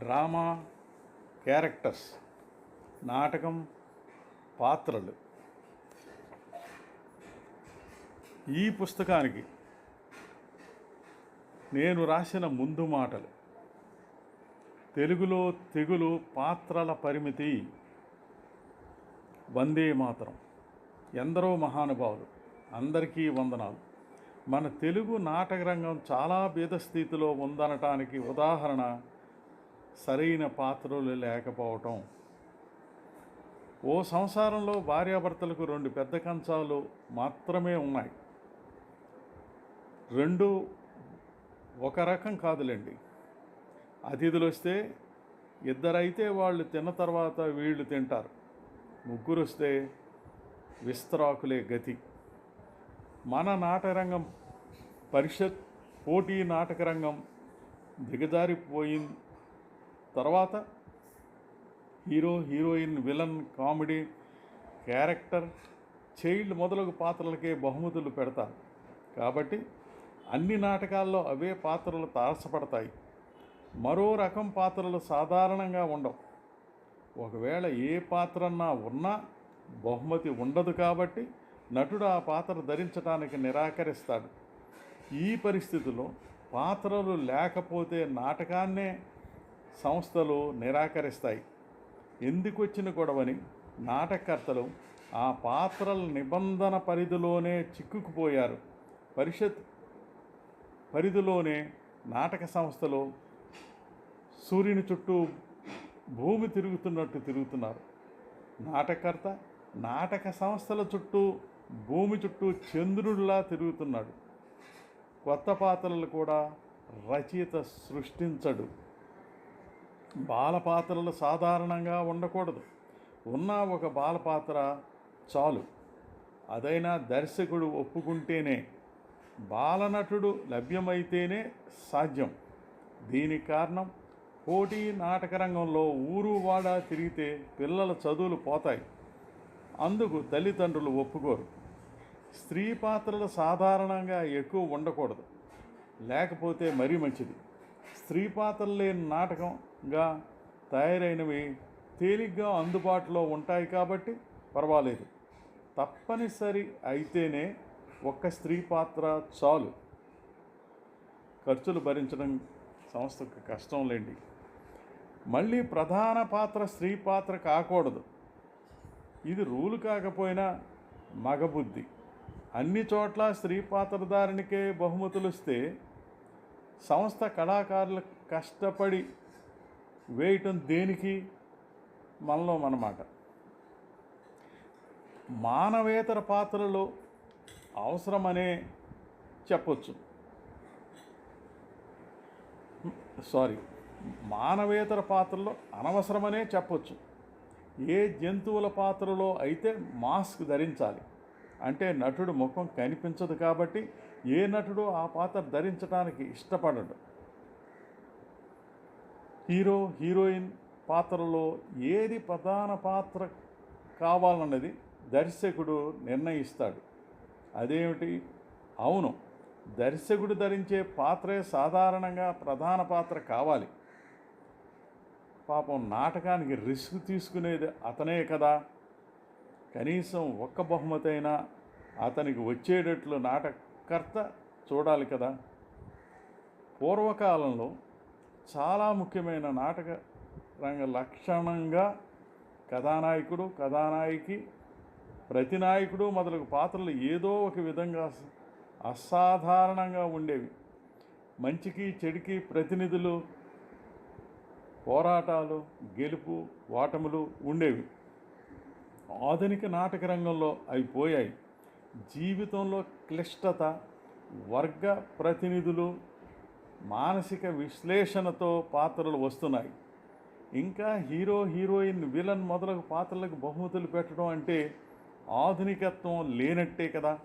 Drama characters నాటకం పాత్రలు. ఈ పుస్తకానికి నేను రాసిన ముందు మాటలు తెలుగులో తెగులు పాత్రల పరిమితి వందే మాత్రం. ఎందరో మహానుభావులు అందరికీ వందనాలు. మన తెలుగు నాటక రంగం చాలా భేదస్థితిలో ఉందనటానికి ఉదాహరణ సరైన పాత్రలు లేకపోవటం. ఓ సంసారంలో భార్యాభర్తలకు రెండు పెద్ద కంచాలు మాత్రమే ఉన్నాయి. రెండు ఒక రకం కాదులేండి. అతిథులు వస్తే ఇద్దరైతే వాళ్ళు తిన్న తర్వాత వీళ్ళు తింటారు. ముగ్గురు వస్తే విస్తరాకులే గతి. మన నాటరంగం పరిషత్ పోటీ నాటక రంగం తర్వాత hero heroine villain comedy character child మొదలగు పాత్రలకే బహుమతులు పెడతారు. కాబట్టి అన్ని నాటకాల్లో అవే పాత్రలు తారసపడతాయి. మరో రకం పాత్రలు సాధారణంగా ఉండవు. ఒకవేళ ఏ పాత్రన్నా ఉన్నా బహుమతి ఉండదు కాబట్టి నటుడు ఆ పాత్ర ధరించడానికి నిరాకరిస్తాడు. ఈ పరిస్థితిలో పాత్రలు లేకపోతే నాటకాన్నే సంస్థలు నిరాకరిస్తాయి. ఎందుకు వచ్చిన గొడవని నాటకర్తలు ఆ పాత్రల నిబంధన పరిధిలోనే చిక్కుకుపోయారు. పరిషత్ పరిధిలోనే నాటక సంస్థలు సూర్యుని చుట్టూ భూమి తిరుగుతున్నట్టు తిరుగుతున్నారు. నాటకర్త నాటక సంస్థల చుట్టూ భూమి చుట్టూ చంద్రుడిలా తిరుగుతున్నాడు. కొత్త పాత్రలు కూడా రచయిత సృష్టించడు. బాలపాత్రలు సాధారణంగా ఉండకూడదు. ఉన్న ఒక బాలపాత్ర చాలు. అదైనా దర్శకుడు ఒప్పుకుంటేనే బాలనటుడు లభ్యమైతేనే సాధ్యం. దీనికి కారణం పోటీ నాటక రంగంలో ఊరు వాడా తిరిగితే పిల్లల చదువులు పోతాయి. అందుకు తల్లిదండ్రులు ఒప్పుకోరు. స్త్రీ పాత్రలు సాధారణంగా ఎక్కువ ఉండకూడదు. లేకపోతే మరీ మంచిది. స్త్రీ పాత్రలు లేని నాటకంగా తయారైనవి తేలిగ్గా అందుబాటులో ఉంటాయి కాబట్టి పర్వాలేదు. తప్పనిసరి అయితేనే ఒక్క స్త్రీ పాత్ర చాలు. ఖర్చులు భరించడం సంస్థకు కష్టం లేండి. మళ్ళీ ప్రధాన పాత్ర స్త్రీ పాత్ర కాకూడదు. ఇది రూలు కాకపోయినా మగబుద్ధి. అన్ని చోట్ల స్త్రీ పాత్రధారునికే బహుమతులు ఇస్తే సంస్థ కళాకారులు కష్టపడి వేయటం దేనికి? మనలో మనమాట. మానవేతర పాత్రలో అవసరమనే చెప్పొచ్చు. సారీ మానవేతర పాత్రలో అనవసరమనే చెప్పొచ్చు. ఏ జంతువుల పాత్రలో అయితే మాస్క్ ధరించాలి అంటే నటుడు ముఖం కనిపించదు కాబట్టి ఏ నటుడు ఆ పాత్ర ధరించడానికి ఇష్టపడడు. హీరో హీరోయిన్ పాత్రలో ఏది ప్రధాన పాత్ర కావాలన్నది దర్శకుడు నిర్ణయిస్తాడు. అదేమిటి? అవును దర్శకుడు ధరించే పాత్రే సాధారణంగా ప్రధాన పాత్ర కావాలి. పాపం నాటకానికి రిస్క్ తీసుకునేది అతనే కదా. కనీసం ఒక్క బహుమతైనా అతనికి వచ్చేటట్లు నాటకర్త చూడాలి కదా. పూర్వకాలంలో చాలా ముఖ్యమైన నాటక రంగ లక్షణంగా కథానాయకుడు కథానాయకి ప్రతినాయకుడు మొదలగు పాత్రలు ఏదో ఒక విధంగా అసాధారణంగా ఉండేవి. మంచికి చెడుకి ప్రతినిధులు పోరాటాలు గెలుపు ఓటములు ఉండేవి. ఆధునిక నాటక రంగంలో అవి పోయాయి. జీవితంలో క్లిష్టత వర్గ ప్రతినిధులు మానసిక విశ్లేషణతో పాత్రలు వస్తున్నాయి. ఇంకా హీరో హీరోయిన్ విలన్ మొదలగు పాత్రలకు బహుమతులు పెట్టడం అంటే ఆధునికత్వం లేనట్టే కదా.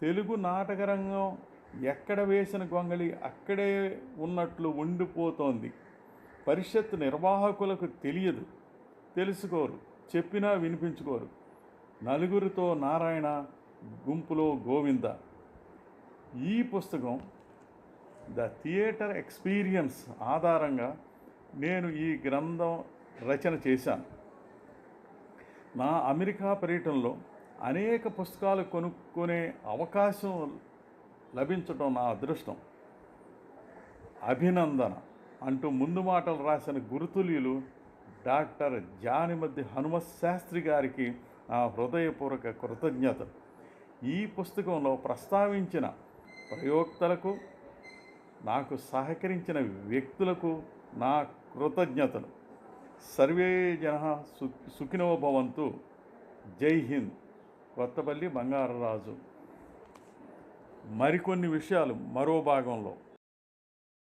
తెలుగు నాటక రంగం ఎక్కడ వేసిన గొంగళి అక్కడే ఉన్నట్లు ఉండిపోతోంది. పరిషత్ నిర్వాహకులకు తెలియదు తెలుసుకోరు. చెప్పినా వినిపించుకోరు. నలుగురితో నారాయణ గుంపులో గోవింద. ఈ పుస్తకం ద థియేటర్ ఎక్స్పీరియన్స్ ఆధారంగా నేను ఈ గ్రంథం రచన చేశాను. నా అమెరికా పర్యటనలో అనేక పుస్తకాలు కొనుక్కునే అవకాశం లభించడం నా అదృష్టం. అభినందన అంటూ ముందు మాటలు రాసిన గురుతుల్యులు డాక్టర్ జానిమద్ది హనుమత్ శాస్త్రి గారికి నా హృదయపూర్వక కృతజ్ఞత ఈ పుస్తకంలో ప్రస్తావించిన ప్రయోక్తలకు నాకు సహకరించిన వ్యక్తులకు నా కృతజ్ఞతలు. సర్వే జన సుఖినో భవంతు. జై హింద్. కొత్తపల్లి బంగారరాజు. మరికొన్ని విషయాలు మరో భాగంలో.